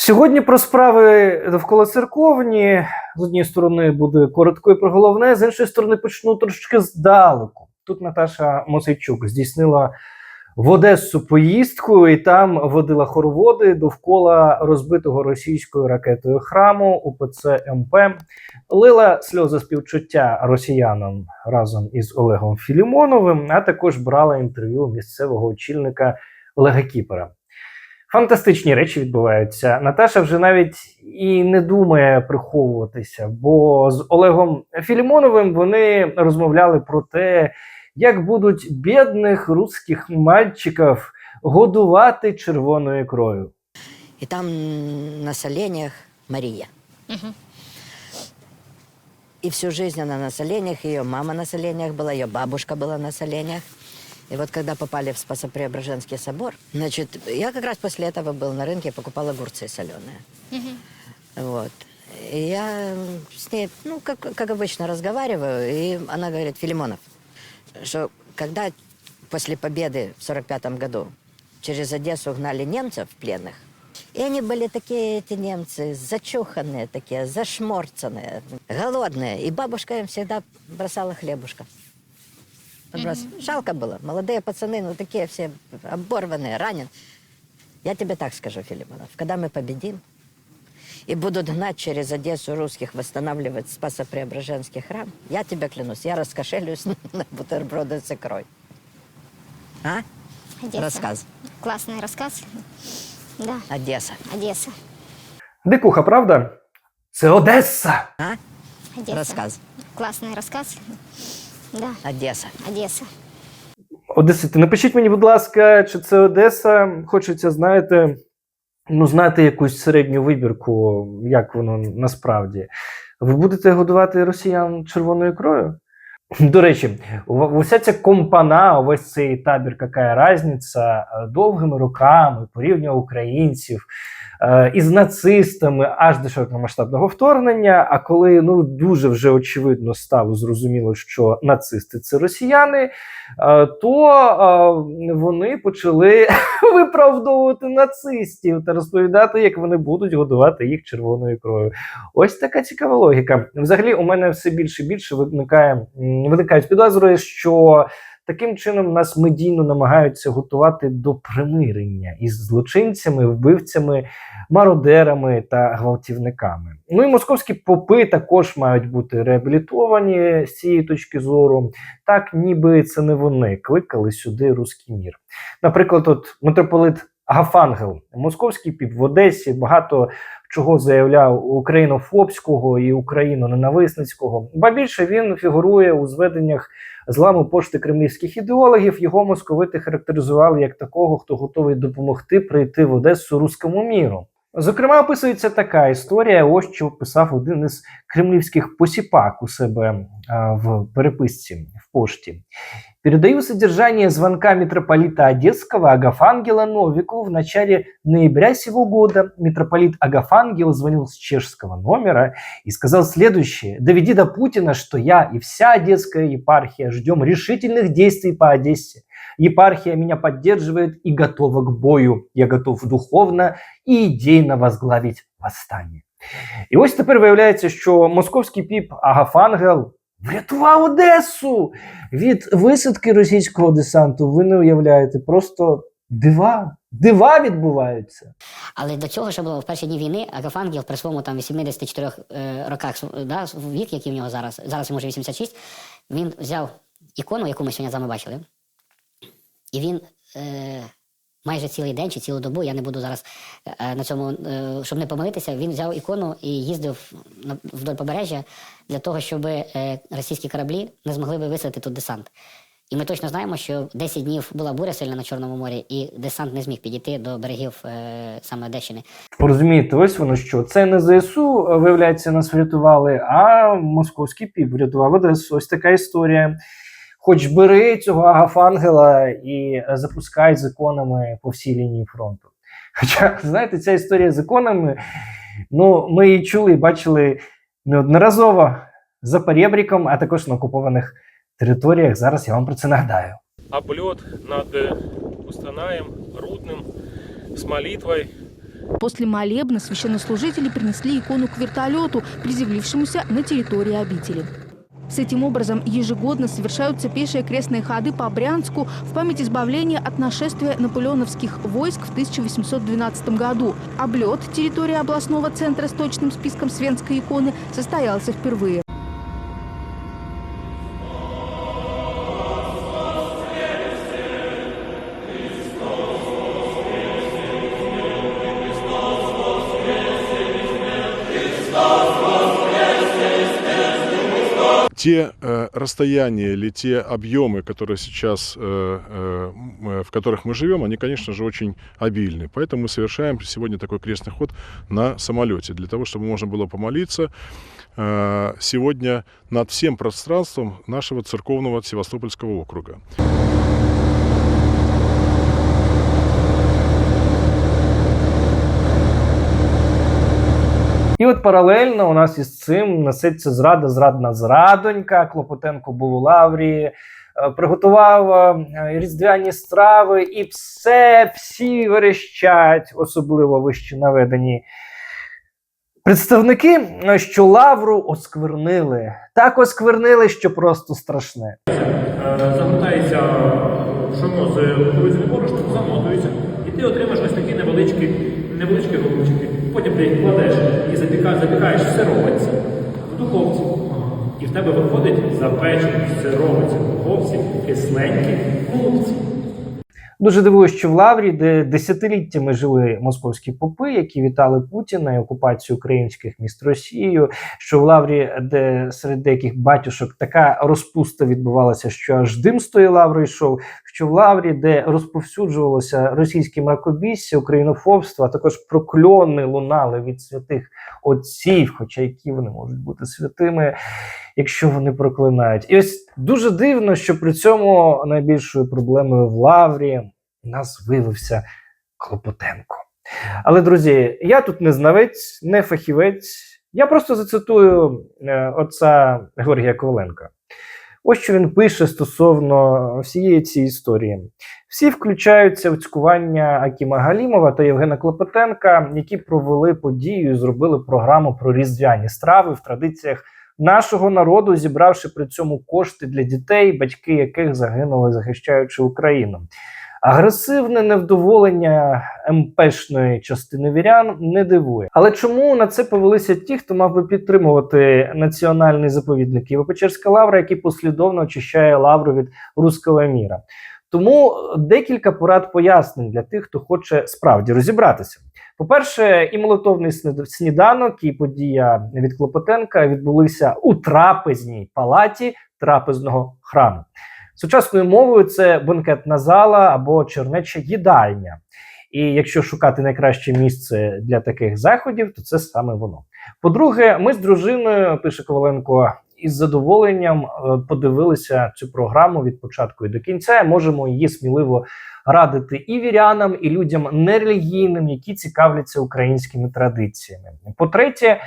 Сьогодні про справи довкола церковні. З однієї сторони буде коротко і про головне, з іншої сторони почну трошечки здалеку. Тут Наташа Мосейчук здійснила в Одесу поїздку і там водила хороводи довкола розбитого російською ракетою храму УПЦ МП, лила сльози співчуття росіянам разом із Олегом Філімоновим, а також брала інтерв'ю місцевого очільника Олега Кіпера. Фантастичні речі відбуваються. Наташа вже навіть і не думає приховуватися, бо з Олегом Філімоновим вони розмовляли про те, як будуть бідних русських мальчиків годувати червоною ікрою. И там на соленьях Мария. Мгм. И всю жизнь она на соленьях, ее мама на соленьях была, ее бабушка была на соленьях. И вот когда попали в Спасо-Преображенский собор, значит, я как раз после этого был на рынке, покупала огурцы соленые. Вот. И я с ней, ну, как, как обычно, разговариваю, и она говорит, Филимонов, что когда после победы в 45 году через Одессу гнали немцев пленных, и они были такие, эти немцы, зачуханные такие, зашморцанные, голодные. И бабушка им всегда бросала хлебушка. Подброс- Жалко было. Молодые пацаны, ну такие все оборванные, раненые. Я тебе так скажу, Филимонов, когда мы победим, и будут гнать через Одессу русских, восстанавливать Спасо-Преображенский храм, я тебе клянусь, я раскошелюсь на бутерброды с икрой. А? Одесса. Рассказ. Классный рассказ. Да, Одесса. Одесса. Дикуха, правда? Це Одеса! А? Одесса. Рассказ. Классный рассказ. Да, Одесса. Одесса. Одесити, напишіть мені, будь ласка, чи це Одеса. Хочеться, знаєте, ну, знати якусь середню вибірку, як воно насправді. Ви будете годувати росіян червоною ікрою? До речі, у- уся ця компана, увесь цей табір, яка різниця, довгими роками порівнював українців із нацистами аж до широкомасштабного вторгнення. А коли ну дуже вже очевидно стало зрозуміло, що нацисти це росіяни, е, то е, вони почали виправдовувати нацистів та розповідати, як вони будуть годувати їх червоною ікрою. Ось така цікава логіка. Взагалі, у мене все більше і більше виникає виникають підозри, що таким чином нас медійно намагаються готувати до примирення із злочинцями, вбивцями, мародерами та гвалтівниками. Ну і московські попи також мають бути реабілітовані з цієї точки зору. Так, ніби це не вони кликали сюди руський мір. Наприклад, от митрополит Агафангел, московський піп в Одесі, багато чого заявляв українофобського і україно-ненависницького. Ба більше він фігурує у зведеннях зламу пошти кремлівських ідеологів. Його московити характеризували як такого, хто готовий допомогти прийти в Одесу руському міру. Зокрема, описується така історія. Ось що писав один із кремлівських посіпак у себе а, в переписці в пошті. Передаю содержание звонка митрополита Одесского Агафангела Новику в начале ноября сего года. Митрополит Агафангел звонил с чешского номера и сказал следующее. «Доведи до Путина, что я и вся Одесская епархия ждем решительных действий по Одессе. Епархия меня поддерживает и готова к бою. Я готов духовно и идейно возглавить восстание». І ось тепер виявляється, що московський піп Агафангел врятував Одесу від висадки російського десанту. Ви не уявляєте, просто дива, дива відбуваються. Але до цього ще було в перші дні війни Агафангел при своєму там 84 е, роках да, вік, який в нього зараз, зараз йому вже 86, він взяв ікону, яку ми сьогодні з вами бачили, і він е, майже цілий день чи цілу добу, я не буду зараз е, на цьому, е, щоб не помилитися, він взяв ікону і їздив вдоль побережжя для того, щоб е, російські кораблі не змогли би висадити тут десант. І ми точно знаємо, що 10 днів була буря сильна на Чорному морі, і десант не зміг підійти до берегів е, саме Одещини. Розумієте, ось воно що. Це не ЗСУ, виявляється, нас врятували, а московський піп врятував Одесу. Ось така історія. Хоч бери цього Агафангела і запускай з іконами по всій лінії фронту. Хоча, знаєте, ця історія з іконами, ну, ми її чули і бачили неодноразово за перебріком, а також на окупованих територіях. Зараз я вам про це нагадаю. облет над э, Кустанаем, Рудным, с молитвой После молебна священнослужители принесли икону к вертолету, приземлившемуся на территории обители. С этим образом ежегодно совершаются пешие крестные ходы по Брянску в память избавления от нашествия наполеоновских войск в 1812 году. Облет территории областного центра с точным списком свенской иконы состоялся впервые. те э, расстояния или те объемы, которые сейчас, э, э, м, э, в которых мы живем, они, конечно же, очень обильны. Поэтому мы совершаем сегодня такой крестный ход на самолете, для того, чтобы можно было помолиться э, сегодня над всем пространством нашего церковного Севастопольского округа. І от паралельно у нас із цим несеться зрада, зрадна зрадонька. Клопотенко був у Лаврії, е, приготував е, різдвяні страви, і все, всі верещать, особливо вище наведені. Представники, що лавру осквернили, так осквернили, що просто страшне. Загортається пшоно з борошном, замотується, і ти отримаєш ось такі невеличкі, невеличкі голубчики. Потім ти їх кладеш і запікаєш в сировиці в духовці. І в тебе виходить запечені в сировиці в духовці кисленькі голубці. Дуже дивує, що в Лаврі, де десятиліттями жили московські попи, які вітали Путіна і окупацію українських міст Росією, що в Лаврі, де серед деяких батюшок така розпуста відбувалася, що аж дим з тої лаври йшов, що в Лаврі, де розповсюджувалося російське мракобісся, українофобство, а також прокльони лунали від святих отців, хоча які вони можуть бути святими, якщо вони проклинають. І ось дуже дивно, що при цьому найбільшою проблемою в Лаврі у нас виявився Клопотенко. Але, друзі, я тут не знавець, не фахівець. Я просто зацитую е, отця Георгія Коваленка. Ось що він пише стосовно всієї цієї історії. Всі включаються в цькування Акіма Галімова та Євгена Клопотенка, які провели подію і зробили програму про різдвяні страви в традиціях нашого народу, зібравши при цьому кошти для дітей, батьки яких загинули, захищаючи Україну. Агресивне невдоволення МПшної частини вірян не дивує. Але чому на це повелися ті, хто мав би підтримувати національний заповідник Євопечерська лавра, який послідовно очищає лавру від руського міра? Тому декілька порад пояснень для тих, хто хоче справді розібратися. По-перше, і молитовний снід- сніданок, і подія від Клопотенка відбулися у трапезній палаті трапезного храму. Сучасною мовою це банкетна зала або чернеча їдальня. І якщо шукати найкраще місце для таких заходів, то це саме воно. По-друге, ми з дружиною, пише Коваленко, із задоволенням е, подивилися цю програму від початку і до кінця. Можемо її сміливо радити і вірянам, і людям нерелігійним, які цікавляться українськими традиціями. По-третє,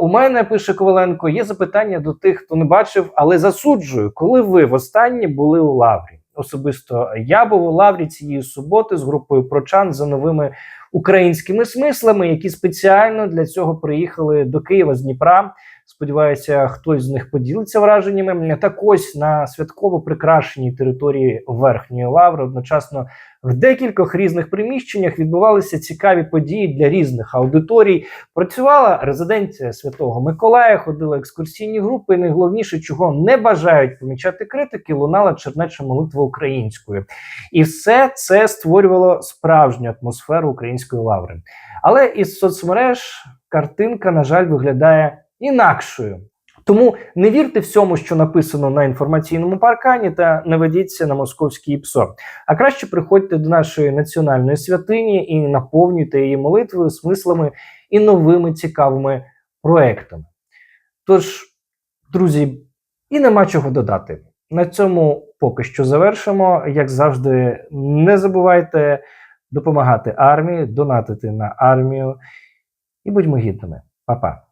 у мене пише Коваленко, є запитання до тих, хто не бачив, але засуджую, коли ви востаннє були у Лаврі. Особисто я був у Лаврі цієї суботи з групою прочан за новими українськими смислами, які спеціально для цього приїхали до Києва з Дніпра. Сподіваюся, хтось з них поділиться враженнями. Так ось на святково прикрашеній території верхньої лаври одночасно в декількох різних приміщеннях відбувалися цікаві події для різних аудиторій. Працювала резиденція Святого Миколая, ходили екскурсійні групи. І найголовніше, чого не бажають помічати критики, лунала чернеча молитва українською. І все це створювало справжню атмосферу української лаври. Але із соцмереж картинка, на жаль, виглядає інакшою. Тому не вірте всьому, що написано на інформаційному паркані, та не ведіться на московський ПСО. А краще приходьте до нашої національної святині і наповнюйте її молитвою, смислами і новими цікавими проектами. Тож, друзі, і нема чого додати. На цьому поки що завершимо. Як завжди, не забувайте допомагати армії, донатити на армію і будьмо гідними. Па-па.